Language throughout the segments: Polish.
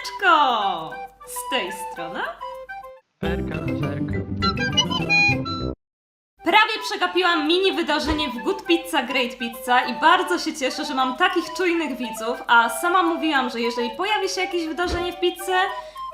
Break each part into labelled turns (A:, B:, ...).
A: Siemaneczko! Z tej strony
B: Zerka, zerka.
A: Prawie przegapiłam mini wydarzenie w Good Pizza Great Pizza i bardzo się cieszę, że mam takich czujnych widzów, a sama mówiłam, że jeżeli pojawi się jakieś wydarzenie w pizzy,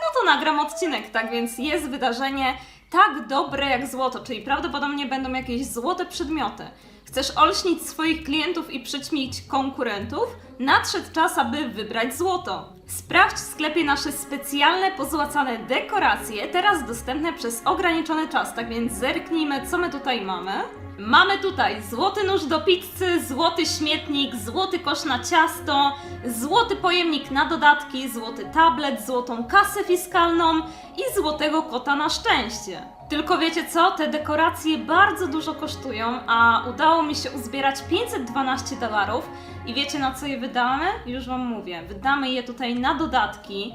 A: no to nagram odcinek, tak więc jest wydarzenie tak dobre jak złoto, czyli prawdopodobnie będą jakieś złote przedmioty. Chcesz olśnić swoich klientów i przyćmić konkurentów? Nadszedł czas, aby wybrać złoto. Sprawdź w sklepie nasze specjalne pozłacane dekoracje, teraz dostępne przez ograniczony czas, tak więc zerknijmy, co my tutaj mamy. Mamy tutaj złoty nóż do pizzy, złoty śmietnik, złoty kosz na ciasto, złoty pojemnik na dodatki, złoty tablet, złotą kasę fiskalną i złotego kota na szczęście. Tylko wiecie co? Te dekoracje bardzo dużo kosztują, a udało mi się uzbierać 512 dolarów. I wiecie na co je wydamy? Już wam mówię. Wydamy je tutaj na dodatki.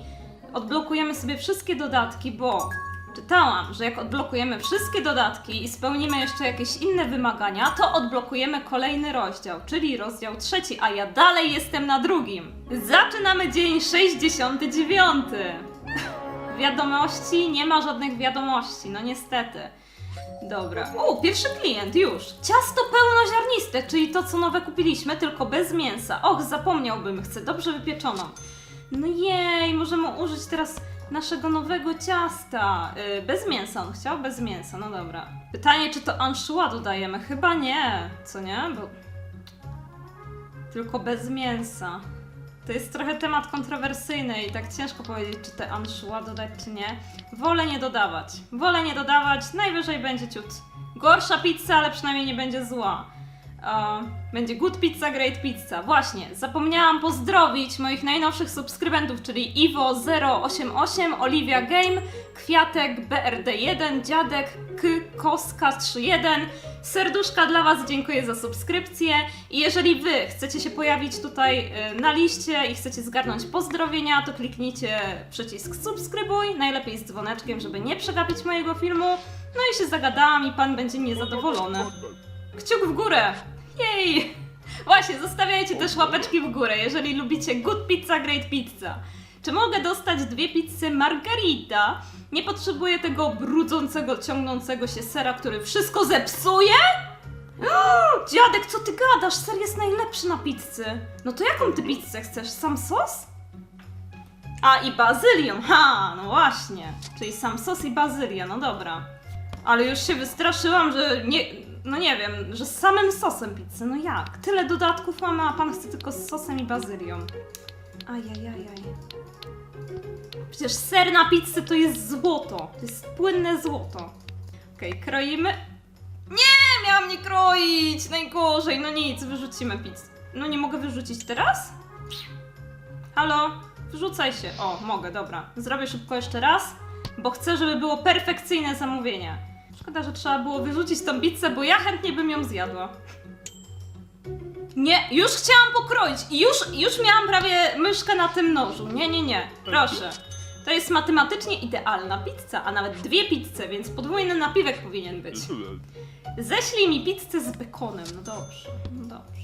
A: Odblokujemy sobie wszystkie dodatki, bo czytałam, że jak odblokujemy wszystkie dodatki i spełnimy jeszcze jakieś inne wymagania, to odblokujemy kolejny rozdział, czyli rozdział trzeci, a ja dalej jestem na drugim. Zaczynamy dzień 69. Wiadomości? Nie ma żadnych wiadomości, no niestety. Dobra. O, pierwszy klient, już. Ciasto pełnoziarniste, czyli to, co nowe kupiliśmy, tylko bez mięsa. Och, zapomniałbym, chcę dobrze wypieczoną. No jej, możemy użyć teraz naszego nowego ciasta. Yy, bez mięsa, on chciał bez mięsa, no dobra. Pytanie, czy to anchois dodajemy? Chyba nie, co nie? Bo... Tylko bez mięsa. To jest trochę temat kontrowersyjny i tak ciężko powiedzieć, czy te anchois dodać, czy nie. Wolę nie dodawać. Wolę nie dodawać, najwyżej będzie ciut. Gorsza pizza, ale przynajmniej nie będzie zła. Będzie Good Pizza, Great Pizza. Właśnie, zapomniałam pozdrowić moich najnowszych subskrybentów, czyli Iwo088, Olivia Game, Kwiatek, BRD1, Dziadek, K, Koska 31. Serduszka dla Was, dziękuję za subskrypcję. I jeżeli Wy chcecie się pojawić tutaj y, na liście i chcecie zgarnąć pozdrowienia, to kliknijcie przycisk subskrybuj, najlepiej z dzwoneczkiem, żeby nie przegapić mojego filmu. No i się zagadałam i Pan będzie niezadowolony. Kciuk w górę! Jej! Właśnie, zostawiajcie też łapeczki w górę, jeżeli lubicie Good Pizza, Great Pizza. Czy mogę dostać dwie pizzy margarita? Nie potrzebuję tego brudzącego, ciągnącego się sera, który wszystko zepsuje? Dziadek, co ty gadasz? Ser jest najlepszy na pizzy. No to jaką ty pizzę chcesz? Sam sos? A i bazylią, ha, no właśnie. Czyli sam sos i bazylia, no dobra. Ale już się wystraszyłam, że nie, no nie wiem, że z samym sosem pizzy, no jak? Tyle dodatków mamy, a pan chce tylko z sosem i bazylią. Ajajajaj. Przecież ser na pizzy to jest złoto. To jest płynne złoto. Okej, kroimy. Nie, miałam nie kroić! Najgorzej, no nic, wyrzucimy pizzę. No nie mogę wyrzucić teraz? Halo? Wrzucaj się. O, mogę, dobra. Zrobię szybko jeszcze raz, bo chcę, żeby było perfekcyjne zamówienie. Szkoda, że trzeba było wyrzucić tą pizzę, bo ja chętnie bym ją zjadła. Nie, już chciałam pokroić i już, już miałam prawie myszkę na tym nożu. Nie, nie, nie. Proszę. To jest matematycznie idealna pizza, a nawet dwie pizze, więc podwójny napiwek powinien być. Ześlij mi pizzę z bekonem. No dobrze, no dobrze.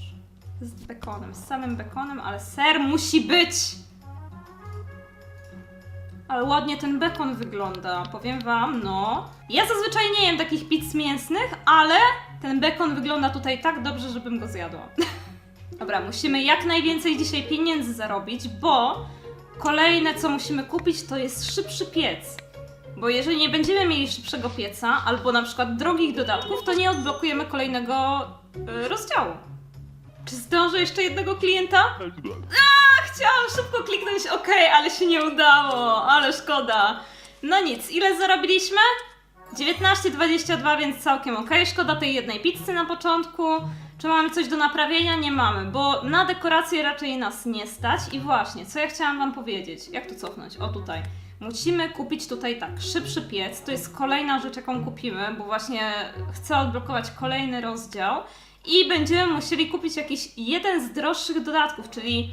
A: Z bekonem, z samym bekonem, ale ser musi być! Ale ładnie ten bekon wygląda, powiem wam, no. Ja zazwyczaj nie jem takich pizz mięsnych, ale ten bekon wygląda tutaj tak dobrze, żebym go zjadła. Dobra, musimy jak najwięcej dzisiaj pieniędzy zarobić, bo kolejne co musimy kupić to jest szybszy piec. Bo jeżeli nie będziemy mieli szybszego pieca, albo na przykład drogich dodatków, to nie odblokujemy kolejnego y, rozdziału. Czy zdążę jeszcze jednego klienta? A, chciałam szybko kliknąć OK, ale się nie udało, ale szkoda. No nic, ile zarobiliśmy? 19,22, więc całkiem ok. Szkoda tej jednej pizzy na początku. Czy mamy coś do naprawienia? Nie mamy, bo na dekoracje raczej nas nie stać. I właśnie, co ja chciałam Wam powiedzieć? Jak tu cofnąć? O tutaj. Musimy kupić tutaj tak, szybszy piec. To jest kolejna rzecz, jaką kupimy, bo właśnie chcę odblokować kolejny rozdział. I będziemy musieli kupić jakiś jeden z droższych dodatków, czyli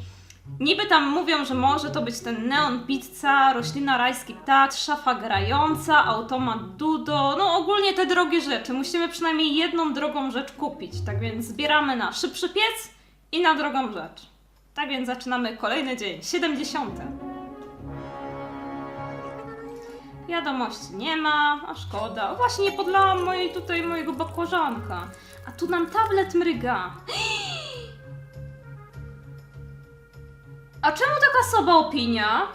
A: Niby tam mówią, że może to być ten neon pizza, roślina rajski ptak, szafa grająca, automat dudo, no ogólnie te drogie rzeczy. Musimy przynajmniej jedną drogą rzecz kupić. Tak więc zbieramy na szybszy piec i na drogą rzecz. Tak więc zaczynamy kolejny dzień, 70. Wiadomości nie ma, a szkoda. Właśnie nie podlałam mojej tutaj mojego bakłażanka. A tu nam tablet mryga. A czemu taka słaba opinia?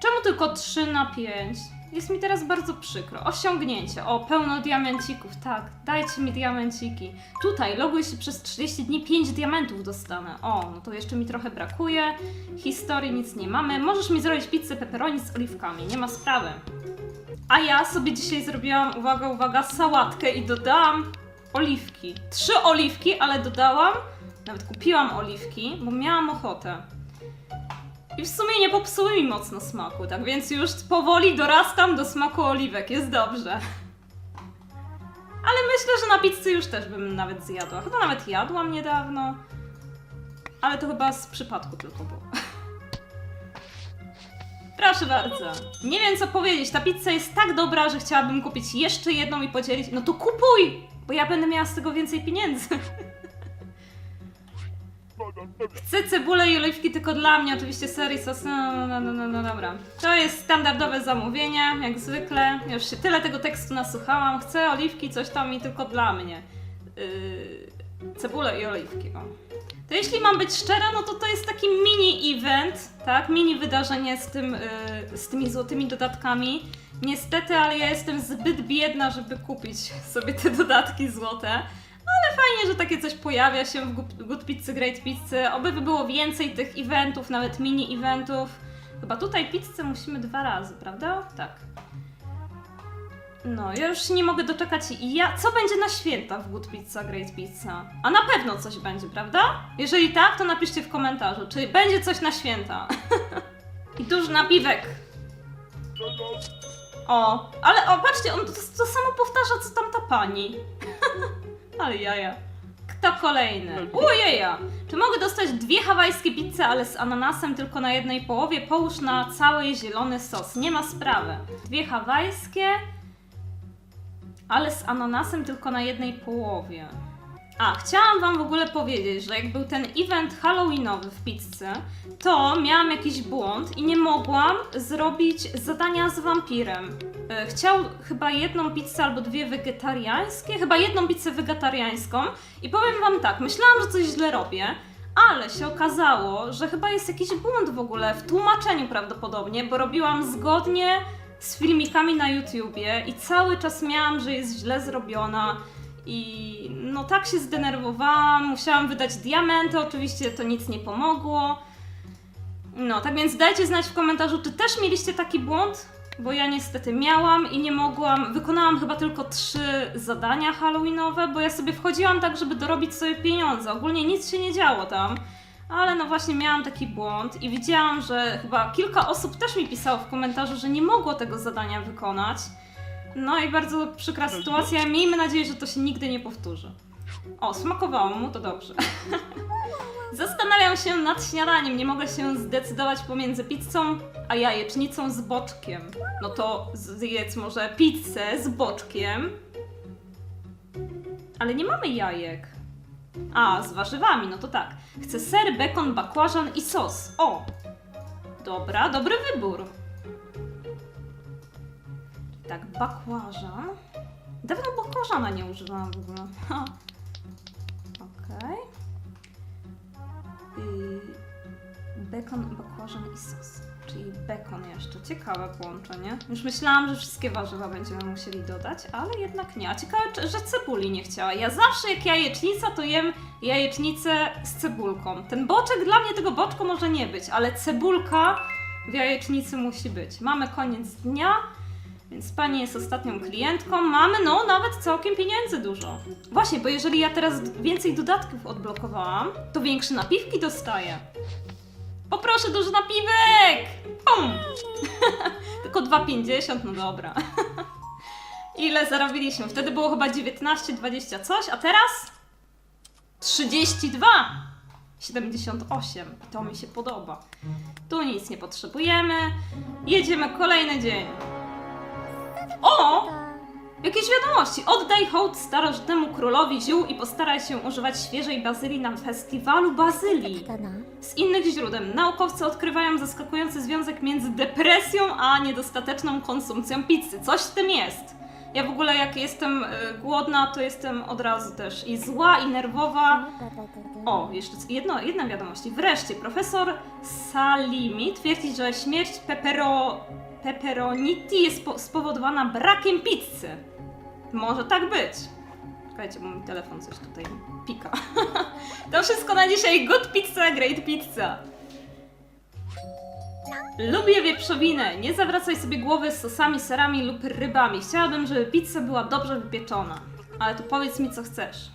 A: Czemu tylko 3 na 5? Jest mi teraz bardzo przykro. Osiągnięcie. O, pełno diamencików. Tak, dajcie mi diamenciki. Tutaj loguj się przez 30 dni, 5 diamentów dostanę. O, no to jeszcze mi trochę brakuje. Historii nic nie mamy. Możesz mi zrobić pizzę pepperoni z oliwkami, nie ma sprawy. A ja sobie dzisiaj zrobiłam, uwaga, uwaga, sałatkę i dodałam oliwki. Trzy oliwki, ale dodałam, nawet kupiłam oliwki, bo miałam ochotę. I w sumie nie popsuły mi mocno smaku, tak więc już powoli dorastam do smaku oliwek, jest dobrze. Ale myślę, że na pizzy już też bym nawet zjadła. Chyba nawet jadłam niedawno. Ale to chyba z przypadku tylko było. Proszę bardzo. Nie wiem co powiedzieć, ta pizza jest tak dobra, że chciałabym kupić jeszcze jedną i podzielić. No to kupuj! Bo ja będę miała z tego więcej pieniędzy. Chcę cebulę i oliwki tylko dla mnie, oczywiście serii sos. No, no, no, no, no, no dobra. To jest standardowe zamówienie, jak zwykle. Już się tyle tego tekstu nasłuchałam. Chcę oliwki, coś tam i tylko dla mnie. Yy, cebulę i oliwki, o. To jeśli mam być szczera, no to to jest taki mini event, tak? Mini wydarzenie z, tym, yy, z tymi złotymi dodatkami. Niestety, ale ja jestem zbyt biedna, żeby kupić sobie te dodatki złote. Ale fajnie, że takie coś pojawia się w Good- Pizzy, Great Pizzy. Oby by było więcej tych eventów, nawet mini eventów. Chyba tutaj pizzę musimy dwa razy, prawda? Tak. No, ja już się nie mogę doczekać. Ja, co będzie na święta w Good Pizza, Great Pizza? A na pewno coś będzie, prawda? Jeżeli tak, to napiszcie w komentarzu, czy będzie coś na święta. I duży napiwek. O, ale o, patrzcie, on to, to samo powtarza, co tamta pani. ale jaja. Kto kolejny? Ujeja! Czy mogę dostać dwie hawajskie pizze, ale z ananasem tylko na jednej połowie? Połóż na cały zielony sos. Nie ma sprawy. Dwie hawajskie, ale z ananasem tylko na jednej połowie. A, chciałam wam w ogóle powiedzieć, że jak był ten event halloweenowy w pizzy, to miałam jakiś błąd i nie mogłam zrobić zadania z wampirem. E, Chciał chyba jedną pizzę albo dwie wegetariańskie, chyba jedną pizzę wegetariańską i powiem wam tak, myślałam, że coś źle robię, ale się okazało, że chyba jest jakiś błąd w ogóle w tłumaczeniu prawdopodobnie, bo robiłam zgodnie z filmikami na YouTubie i cały czas miałam, że jest źle zrobiona i no tak się zdenerwowałam, musiałam wydać diamenty, oczywiście to nic nie pomogło. No, tak więc dajcie znać w komentarzu, czy też mieliście taki błąd, bo ja niestety miałam i nie mogłam, wykonałam chyba tylko trzy zadania halloweenowe, bo ja sobie wchodziłam tak, żeby dorobić sobie pieniądze, ogólnie nic się nie działo tam. Ale no właśnie miałam taki błąd i widziałam, że chyba kilka osób też mi pisało w komentarzu, że nie mogło tego zadania wykonać. No i bardzo przykra sytuacja. Miejmy nadzieję, że to się nigdy nie powtórzy. O, smakowało mu, to dobrze. Zastanawiam się nad śniadaniem. Nie mogę się zdecydować pomiędzy pizzą a jajecznicą z boczkiem. No to zjedz może pizzę z boczkiem. Ale nie mamy jajek. A, z warzywami, no to tak. Chcę ser, bekon, bakłażan i sos. O! Dobra, dobry wybór. Tak, bakłażan. Dawno bakłażana nie używałam w ogóle. Okej. Yy, bekon, bakłażan i sos. Czyli bekon jeszcze. Ciekawe połączenie. Już myślałam, że wszystkie warzywa będziemy musieli dodać, ale jednak nie. A ciekawe, że cebuli nie chciała. Ja zawsze jak jajecznica, to jem jajecznicę z cebulką. Ten boczek, dla mnie tego boczku może nie być, ale cebulka w jajecznicy musi być. Mamy koniec dnia. Więc pani jest ostatnią klientką. Mamy, no, nawet całkiem pieniędzy dużo. Właśnie, bo jeżeli ja teraz więcej dodatków odblokowałam, to większe napiwki dostaję. Poproszę duży napiwek! Pum! Tylko 2,50, no dobra. Ile zarobiliśmy? Wtedy było chyba 19, 20 coś, a teraz 32! 78. I to mi się podoba. Tu nic nie potrzebujemy. Jedziemy kolejny dzień. O! Jakieś wiadomości. Oddaj hołd starożytnemu królowi ziół i postaraj się używać świeżej bazylii na festiwalu bazylii. Z innych źródeł naukowcy odkrywają zaskakujący związek między depresją a niedostateczną konsumpcją pizzy. Coś w tym jest. Ja w ogóle jak jestem y, głodna, to jestem od razu też i zła, i nerwowa. O, jeszcze jedno, jedna wiadomość. Wreszcie profesor Salimi twierdzi, że śmierć pepero, pepperoniti jest po, spowodowana brakiem pizzy. Może tak być. Czekajcie, bo mój telefon coś tutaj pika. to wszystko na dzisiaj. Good pizza, great pizza. Lubię wieprzowinę. Nie zawracaj sobie głowy z sosami, serami lub rybami. Chciałabym, żeby pizza była dobrze wypieczona. Ale to powiedz mi, co chcesz.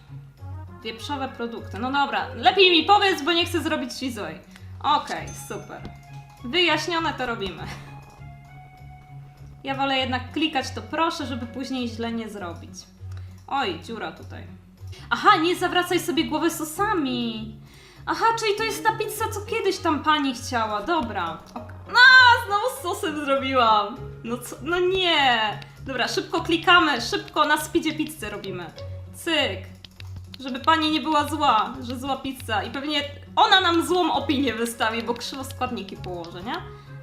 A: Wieprzowe produkty. No dobra, lepiej mi powiedz, bo nie chcę zrobić shizoi. Okej, super. Wyjaśnione to robimy. Ja wolę jednak klikać to proszę, żeby później źle nie zrobić. Oj, dziura tutaj. Aha, nie zawracaj sobie głowy sosami. Aha, czyli to jest ta pizza, co kiedyś tam pani chciała. Dobra. A, znowu z sosem zrobiłam. No co? No nie. Dobra, szybko klikamy, szybko na speedzie pizzę robimy. Cyk. Żeby pani nie była zła, że zła pizza. I pewnie ona nam złą opinię wystawi, bo krzywo składniki położy, nie?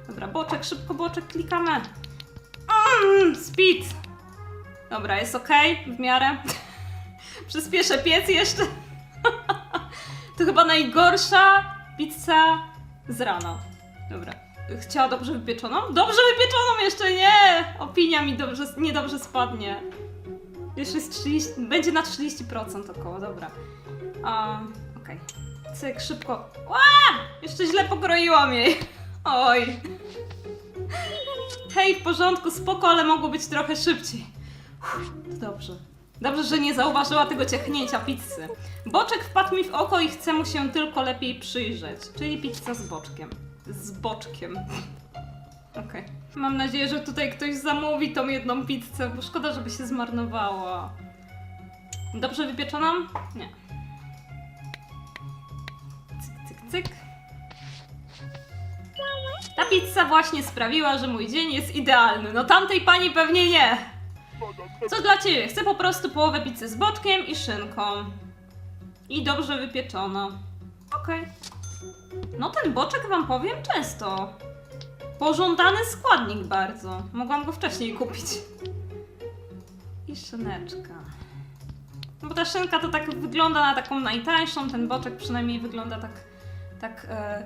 A: Dobra, boczek, szybko boczek, klikamy. Mm, speed. Dobra, jest ok, w miarę. Przyspieszę piec jeszcze. to chyba najgorsza pizza z rana. Dobra. Chciała dobrze wypieczoną? Dobrze wypieczoną jeszcze nie! Opinia mi dobrze, niedobrze spadnie. Jeszcze jest 30, będzie na 30% około, dobra. Um, Okej. Cyk, szybko. Ła! Jeszcze źle pokroiłam jej. Oj. Hej, w porządku, spoko, ale mogło być trochę szybciej. Uff, to dobrze. Dobrze, że nie zauważyła tego ciachnięcia pizzy. Boczek wpadł mi w oko i chcę mu się tylko lepiej przyjrzeć. Czyli pizza z boczkiem. Z boczkiem. Okej. Mam nadzieję, że tutaj ktoś zamówi tą jedną pizzę, bo szkoda, żeby się zmarnowała. Dobrze wypieczoną? Nie. Cyk, cyk, cyk. Ta pizza właśnie sprawiła, że mój dzień jest idealny. No tamtej pani pewnie nie. Co dla ciebie? Chcę po prostu połowę pizzy z boczkiem i szynką. I dobrze wypieczono. Okej. No ten boczek wam powiem często. Pożądany składnik bardzo. Mogłam go wcześniej kupić. I szyneczka. No bo ta szynka to tak wygląda na taką najtańszą, ten boczek przynajmniej wygląda tak, tak e,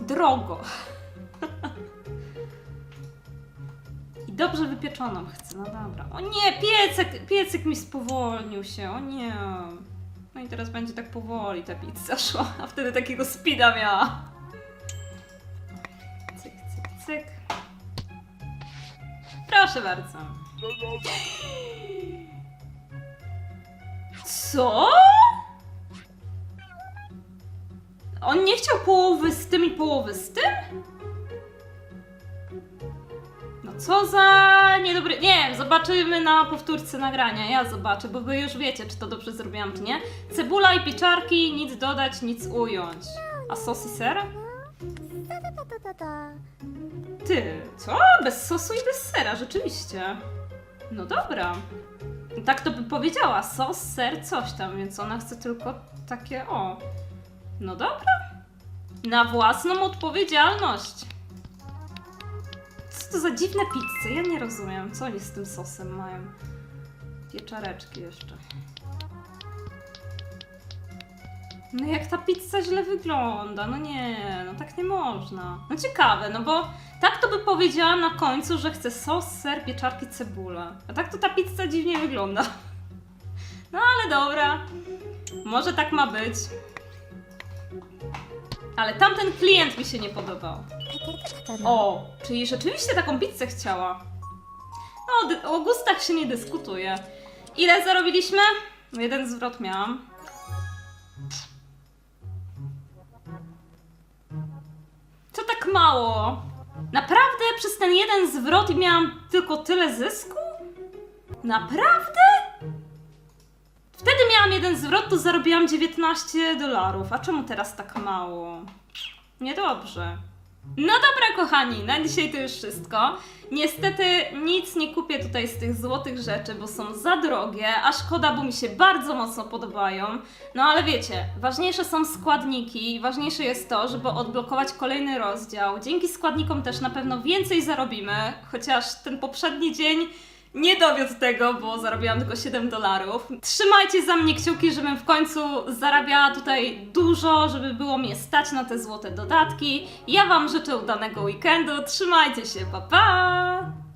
A: drogo. I dobrze wypieczoną chcę, no dobra. O nie, piecek, piecyk mi spowolnił się, o nie. No i teraz będzie tak powoli ta pizza szła, a wtedy takiego speeda miała. Cyk, cyk, cyk. Proszę bardzo. Co? On nie chciał połowy z tym i połowy z tym? Co za niedobry. Nie wiem, zobaczymy na powtórce nagrania. Ja zobaczę, bo wy już wiecie, czy to dobrze zrobiłam, czy nie. Cebula i pieczarki, nic dodać, nic ująć. A sos i ser? Ty, co? Bez sosu i bez sera, rzeczywiście. No dobra. Tak to by powiedziała. Sos, ser, coś tam, więc ona chce tylko takie o. No dobra. Na własną odpowiedzialność. To za dziwne pizze? Ja nie rozumiem, co oni z tym sosem mają. Pieczareczki jeszcze. No jak ta pizza źle wygląda, no nie, no tak nie można. No ciekawe, no bo tak to by powiedziała na końcu, że chce sos, ser, pieczarki, cebulę. A tak to ta pizza dziwnie wygląda. No ale dobra, może tak ma być. Ale tamten klient mi się nie podobał. O, czyli rzeczywiście taką pizzę chciała. No, o gustach się nie dyskutuje. Ile zarobiliśmy? No, jeden zwrot miałam. Co tak mało? Naprawdę przez ten jeden zwrot miałam tylko tyle zysku? Naprawdę? Miałam jeden zwrot, to zarobiłam 19 dolarów. A czemu teraz tak mało? Niedobrze. No dobra, kochani, na dzisiaj to już wszystko. Niestety nic nie kupię tutaj z tych złotych rzeczy, bo są za drogie, a szkoda, bo mi się bardzo mocno podobają. No ale wiecie, ważniejsze są składniki i ważniejsze jest to, żeby odblokować kolejny rozdział. Dzięki składnikom też na pewno więcej zarobimy, chociaż ten poprzedni dzień nie dowiódł tego, bo zarobiłam tylko 7 dolarów. Trzymajcie za mnie kciuki, żebym w końcu zarabiała tutaj dużo, żeby było mnie stać na te złote dodatki. Ja Wam życzę udanego weekendu. Trzymajcie się, pa pa!